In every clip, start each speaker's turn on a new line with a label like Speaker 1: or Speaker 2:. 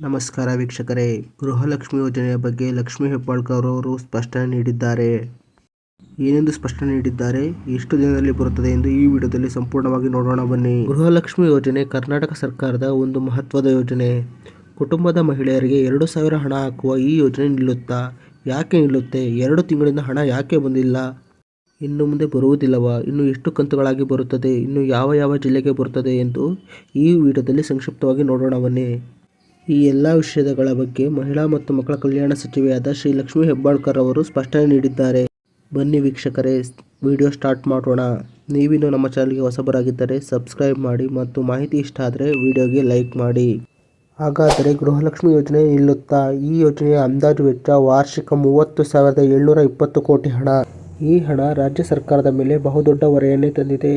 Speaker 1: ನಮಸ್ಕಾರ ವೀಕ್ಷಕರೇ. ಗೃಹಲಕ್ಷ್ಮಿ ಯೋಜನೆಯ ಬಗ್ಗೆ ಲಕ್ಷ್ಮೀ ಹೆಬ್ಬಾಳ್ಕರ್ ಅವರು ಸ್ಪಷ್ಟನೆ ನೀಡಿದ್ದಾರೆ. ಏನೆಂದು ಸ್ಪಷ್ಟನೆ ನೀಡಿದ್ದಾರೆ? ಎಷ್ಟು ದಿನದಲ್ಲಿ ಬರುತ್ತದೆ ಎಂದು ಈ ವಿಡಿಯೋದಲ್ಲಿ ಸಂಪೂರ್ಣವಾಗಿ ನೋಡೋಣ ಬನ್ನಿ. ಗೃಹಲಕ್ಷ್ಮಿ ಯೋಜನೆ ಕರ್ನಾಟಕ ಸರ್ಕಾರದ ಒಂದು ಮಹತ್ವದ ಯೋಜನೆ. ಕುಟುಂಬದ ಮಹಿಳೆಯರಿಗೆ ಎರಡು ಸಾವಿರ ಹಣ ಹಾಕುವ ಈ ಯೋಜನೆ ನಿಲ್ಲುತ್ತಾ? ಯಾಕೆ ನಿಲ್ಲುತ್ತೆ? ಎರಡು ತಿಂಗಳಿಂದ ಹಣ ಯಾಕೆ ಬಂದಿಲ್ಲ? ಇನ್ನು ಮುಂದೆ ಬರುವುದಿಲ್ಲವಾ? ಇನ್ನು ಎಷ್ಟು ಕಂತುಗಳಾಗಿ ಬರುತ್ತದೆ? ಇನ್ನು ಯಾವ ಯಾವ ಜಿಲ್ಲೆಗೆ ಬರುತ್ತದೆ ಎಂದು ಈ ವಿಡಿಯೋದಲ್ಲಿ ಸಂಕ್ಷಿಪ್ತವಾಗಿ ನೋಡೋಣ ಬನ್ನಿ. ಈ ಎಲ್ಲ ವಿಷಯಗಳ ಬಗ್ಗೆ ಮಹಿಳಾ ಮತ್ತು ಮಕ್ಕಳ ಕಲ್ಯಾಣ ಸಚಿವೆಯಾದ ಶ್ರೀ ಲಕ್ಷ್ಮೀ ಹೆಬ್ಬಾಳ್ಕರ್ ಅವರು ಸ್ಪಷ್ಟನೆ ನೀಡಿದ್ದಾರೆ. ಬನ್ನಿ ವೀಕ್ಷಕರೇ, ವಿಡಿಯೋ ಸ್ಟಾರ್ಟ್ ಮಾಡೋಣ. ನೀವಿನ್ನೂ ನಮ್ಮ ಚಾನಲ್ಗೆ ಹೊಸಬರಾಗಿದ್ದರೆ ಸಬ್ಸ್ಕ್ರೈಬ್ ಮಾಡಿ ಮತ್ತು ಮಾಹಿತಿ ಇಷ್ಟ ಆದರೆ ವಿಡಿಯೋಗೆ ಲೈಕ್ ಮಾಡಿ. ಹಾಗಾದರೆ ಗೃಹಲಕ್ಷ್ಮಿ ಯೋಜನೆ ನಿಲ್ಲುತ್ತಾ? ಈ ಯೋಜನೆಯ ಅಂದಾಜು ವೆಚ್ಚ ವಾರ್ಷಿಕ ಮೂವತ್ತು ಸಾವಿರದ ಏಳ್ನೂರ ಇಪ್ಪತ್ತು ಕೋಟಿ ಹಣ. ಈ ಹಣ ರಾಜ್ಯ ಸರ್ಕಾರದ ಮೇಲೆ ಬಹುದೊಡ್ಡ ಹೊರೆಯನ್ನೇ ತಂದಿದೆ.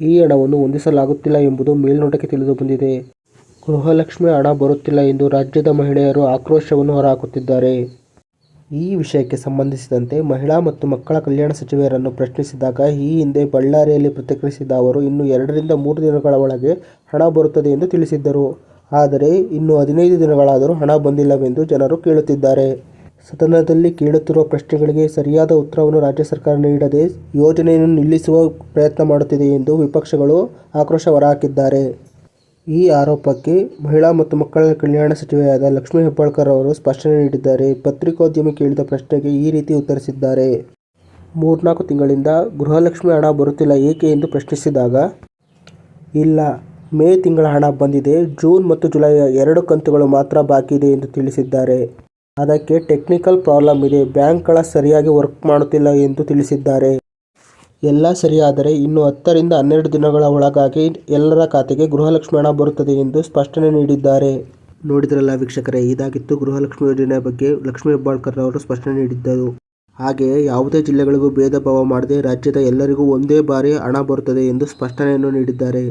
Speaker 1: ಈ ಹಣವನ್ನು ಹೊಂದಿಸಲಾಗುತ್ತಿಲ್ಲ ಎಂಬುದು ಮೇಲ್ನೋಟಕ್ಕೆ ತಿಳಿದು ಬಂದಿದೆ. ಗೃಹಲಕ್ಷ್ಮಿ ಹಣ ಬರುತ್ತಿಲ್ಲ ಎಂದು ರಾಜ್ಯದ ಮಹಿಳೆಯರು ಆಕ್ರೋಶವನ್ನು ಹೊರಹಾಕುತ್ತಿದ್ದಾರೆ. ಈ ವಿಷಯಕ್ಕೆ ಸಂಬಂಧಿಸಿದಂತೆ ಮಹಿಳಾ ಮತ್ತು ಮಕ್ಕಳ ಕಲ್ಯಾಣ ಸಚಿವರನ್ನು ಪ್ರಶ್ನಿಸಿದಾಗ, ಈ ಹಿಂದೆ ಬಳ್ಳಾರಿಯಲ್ಲಿ ಪ್ರತಿಕ್ರಿಯಿಸಿದ ಅವರು, ಇನ್ನು ಎರಡರಿಂದ ಮೂರು ದಿನಗಳ ಒಳಗೆ ಹಣ ಬರುತ್ತದೆ ಎಂದು ತಿಳಿಸಿದ್ದರು. ಆದರೆ, ಇನ್ನು ಹದಿನೈದು ದಿನಗಳಾದರೂ ಹಣ ಬಂದಿಲ್ಲವೆಂದು ಜನರು ಕೇಳುತ್ತಿದ್ದಾರೆ. ಸದನದಲ್ಲಿ ಕೇಳುತ್ತಿರುವ ಪ್ರಶ್ನೆಗಳಿಗೆ ಸರಿಯಾದ ಉತ್ತರವನ್ನು ರಾಜ್ಯ ಸರ್ಕಾರ ನೀಡದೆ ಯೋಜನೆಯನ್ನು ನಿಲ್ಲಿಸುವ ಪ್ರಯತ್ನ ಮಾಡುತ್ತಿದೆ ಎಂದು ವಿಪಕ್ಷಗಳು ಆಕ್ರೋಶ ಹೊರಹಾಕಿದ್ದಾರೆ. ಈ ಆರೋಪಕ್ಕೆ ಮಹಿಳಾ ಮತ್ತು ಮಕ್ಕಳ ಕಲ್ಯಾಣ ಸಚಿವೆಯಾದ ಲಕ್ಷ್ಮಿ ಹೆಬ್ಬಾಳ್ಕರ್ ಅವರು ಸ್ಪಷ್ಟನೆ ನೀಡಿದ್ದಾರೆ. ಪತ್ರಿಕೋದ್ಯಮಿ ಕೇಳಿದ ಪ್ರಶ್ನೆಗೆ ಈ ರೀತಿ ಉತ್ತರಿಸಿದ್ದಾರೆ. ಮೂರ್ನಾಲ್ಕು ತಿಂಗಳಿಂದ ಗೃಹಲಕ್ಷ್ಮಿ ಹಣ ಬರುತ್ತಿಲ್ಲ ಏಕೆ ಎಂದು ಪ್ರಶ್ನಿಸಿದಾಗ, ಇಲ್ಲ, ಮೇ ತಿಂಗಳ ಹಣ ಬಂದಿದೆ, ಜೂನ್ ಮತ್ತು ಜುಲೈ ಎರಡು ಕಂತುಗಳು ಮಾತ್ರ ಬಾಕಿ ಇದೆ ಎಂದು ತಿಳಿಸಿದ್ದಾರೆ. ಅದಕ್ಕೆ ಟೆಕ್ನಿಕಲ್ ಪ್ರಾಬ್ಲಮ್ ಇದೆ, ಬ್ಯಾಂಕ್ಗಳ ಸರಿಯಾಗಿ ವರ್ಕ್ ಮಾಡುತ್ತಿಲ್ಲ ಎಂದು ತಿಳಿಸಿದ್ದಾರೆ. ಎಲ್ಲ ಸರಿಯಾದರೆ ಇನ್ನು ಹತ್ತರಿಂದ ಹನ್ನೆರಡು ದಿನಗಳ ಒಳಗಾಗಿ ಎಲ್ಲರ ಖಾತೆಗೆ ಗೃಹಲಕ್ಷ್ಮಿ ಹಣ ಬರುತ್ತದೆ ಎಂದು ಸ್ಪಷ್ಟನೆ ನೀಡಿದ್ದಾರೆ. ನೋಡಿದ್ರಲ್ಲ ವೀಕ್ಷಕರೇ, ಇದಾಗಿತ್ತು ಗೃಹಲಕ್ಷ್ಮಿ ಯೋಜನೆಯ ಬಗ್ಗೆ ಲಕ್ಷ್ಮೀ ಹೆಬ್ಬಾಳ್ಕರ್ ಅವರು ಸ್ಪಷ್ಟನೆ ನೀಡಿದ್ದರು. ಹಾಗೆಯೇ ಯಾವುದೇ ಜಿಲ್ಲೆಗಳಿಗೂ ಭೇದ ಭಾವ ಮಾಡದೆ ರಾಜ್ಯದ ಎಲ್ಲರಿಗೂ ಒಂದೇ ಬಾರಿ ಹಣ ಬರುತ್ತದೆ ಎಂದು ಸ್ಪಷ್ಟನೆಯನ್ನು ನೀಡಿದ್ದಾರೆ.